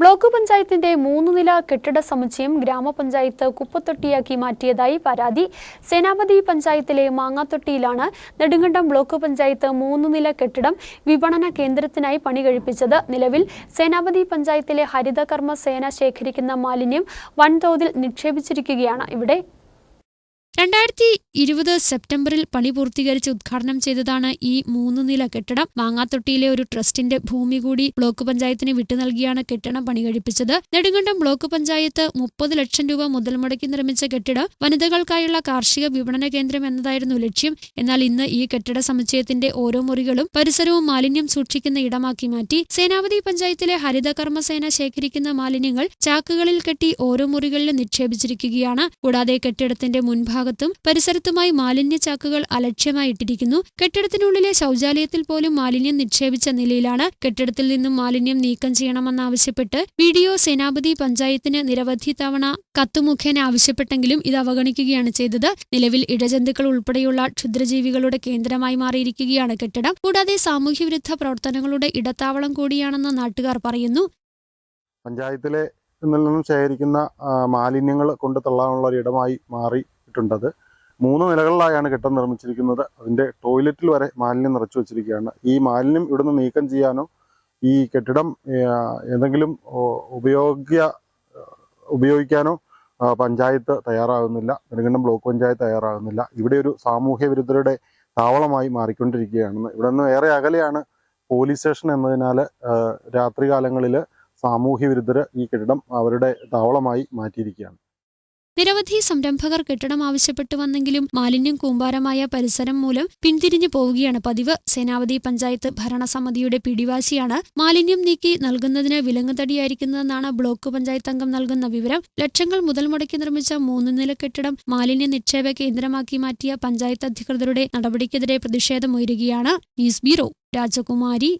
Block പഞ്ചായത്തിന്റെ മൂന്നു നില കെട്ടിട സമുച്ചയം ഗ്രാമപഞ്ചായത്ത് കുപ്പത്തൊട്ടിയാക്കി മാറ്റിയതായി പരാതി. സേനാപതി പഞ്ചായത്തിലെ മാങ്ങാത്തൊട്ടിയിലാണ് നെടുങ്കണ്ടം ബ്ലോക്ക് പഞ്ചായത്ത് മൂന്നു നില കെട്ടിടം വിപണന കേന്ദ്രത്തിനായി പണി കഴിപ്പിച്ചത്. നിലവിൽ സേനാപതി പഞ്ചായത്തിലെ ഹരിതകർമ്മ സേന ശേഖരിക്കുന്ന മാലിന്യം വൻതോതിൽ നിക്ഷേപിച്ചിരിക്കുകയാണ്. ഇവിടെ രണ്ടായിരത്തി ഇരുപത് സെപ്റ്റംബറിൽ പണി പൂർത്തീകരിച്ച് ഉദ്ഘാടനം ചെയ്തതാണ് ഈ മൂന്ന് നില കെട്ടിടം. മാങ്ങാത്തൊട്ടിയിലെ ഒരു ട്രസ്റ്റിന്റെ ഭൂമി കൂടി ബ്ലോക്ക് പഞ്ചായത്തിന് വിട്ടു നൽകിയാണ് കെട്ടിടം പണി കഴിപ്പിച്ചത് നെടുങ്കണ്ടം ബ്ലോക്ക് പഞ്ചായത്ത് മുപ്പത് ലക്ഷം രൂപ മുതൽ മുടക്കി നിർമ്മിച്ച കെട്ടിടം. വനിതകൾക്കായുള്ള കാർഷിക വിപണന കേന്ദ്രം എന്നതായിരുന്നു ലക്ഷ്യം. എന്നാൽ ഇന്ന് ഈ കെട്ടിട സമുച്ചയത്തിന്റെ ഓരോ മുറികളും പരിസരവും മാലിന്യം സൂക്ഷിക്കുന്ന ഇടമാക്കി മാറ്റി. സേനാപതി പഞ്ചായത്തിലെ ഹരിതകർമ്മസേന ശേഖരിക്കുന്ന മാലിന്യങ്ങൾ ചാക്കുകളിൽ കെട്ടി ഓരോ മുറികളിലും നിക്ഷേപിച്ചിരിക്കുകയാണ്. കൂടാതെ കെട്ടിടത്തിന്റെ മുൻഭാഗത്തും പരിസരത്തുമായി മാലിന്യ ചാക്കുകൾ അലക്ഷ്യമായി ഇട്ടിരിക്കുന്നു. കെട്ടിടത്തിനുള്ളിലെ ശൌചാലയത്തിൽ പോലും മാലിന്യം നിക്ഷേപിച്ച നിലയിലാണ് കെട്ടിടത്തിൽ നിന്നും മാലിന്യം നീക്കം ചെയ്യണമെന്നാവശ്യപ്പെട്ട് വി ഡി ഒ സേനാപതി പഞ്ചായത്തിന് നിരവധി തവണ കത്തുമുഖേന ആവശ്യപ്പെട്ടെങ്കിലും ഇത് അവഗണിക്കുകയാണ് ചെയ്തത്. നിലവിൽ ഇഴജന്തുക്കൾ ഉൾപ്പെടെയുള്ള ക്ഷുദ്രജീവികളുടെ കേന്ദ്രമായി മാറിയിരിക്കുകയാണ് കെട്ടിടം. കൂടാതെ സാമൂഹ്യവിരുദ്ധ പ്രവർത്തനങ്ങളുടെ ഇടത്താവളം കൂടിയാണെന്ന് നാട്ടുകാർ പറയുന്നു. പഞ്ചായത്തിലെ നിന്നും ശേഖരിക്കുന്ന മാലിന്യങ്ങൾ കൊണ്ട് തള്ളാനുള്ള ഒരു ഇടമായി മാറിയിട്ടുണ്ടത് മൂന്ന് നിലകളിലായാണ് കെട്ടിടം നിർമ്മിച്ചിരിക്കുന്നത്. അതിന്റെ ടോയ്ലറ്റിൽ വരെ മാലിന്യം നിറച്ചു വെച്ചിരിക്കുകയാണ്. ഈ മാലിന്യം ഇവിടുന്ന് നീക്കം ചെയ്യാനോ ഈ കെട്ടിടം എന്തെങ്കിലും ഉപയോഗിക്ക ഉപയോഗിക്കാനോ പഞ്ചായത്ത് തയ്യാറാകുന്നില്ല. നെടുങ്കണ്ടം ബ്ലോക്ക് പഞ്ചായത്ത് തയ്യാറാകുന്നില്ല. ഇവിടെ ഒരു സാമൂഹ്യ വിരുദ്ധരുടെ താവളമായി മാറിക്കൊണ്ടിരിക്കുകയാണെന്ന്. ഇവിടെ നിന്ന് ഏറെ അകലെയാണ് പോലീസ് സ്റ്റേഷൻ എന്നതിനാൽ രാത്രികാലങ്ങളിൽ സാമൂഹ്യ വിരുദ്ധർ ഈ കെട്ടിടം അവരുടെ താവളമായി മാറ്റിയിരിക്കുകയാണ്. നിരവധി സംരംഭകർ കെട്ടിടം ആവശ്യപ്പെട്ടു വന്നെങ്കിലും മാലിന്യം കൂമ്പാരമായ പരിസരം മൂലം പിന്തിരിഞ്ഞു പോവുകയാണ് പതിവ്. സേനാവതി പഞ്ചായത്ത് ഭരണസമിതിയുടെ പിടിവാശിയാണ് മാലിന്യം നീക്കി നൽകുന്നതിന് വിലങ്ങുതടിയായിരിക്കുന്നതെന്നാണ് ബ്ലോക്ക് പഞ്ചായത്ത് അംഗം നൽകുന്ന വിവരം. ലക്ഷങ്ങൾ മുതൽ മുടക്കി നിർമ്മിച്ച മൂന്ന് നില കെട്ടിടം മാലിന്യ നിക്ഷേപ കേന്ദ്രമാക്കി മാറ്റിയ പഞ്ചായത്ത് അധികൃതരുടെ നടപടിക്കെതിരെ പ്രതിഷേധമുയരുകയാണ്. ന്യൂസ് ബ്യൂറോ രാജകുമാരി.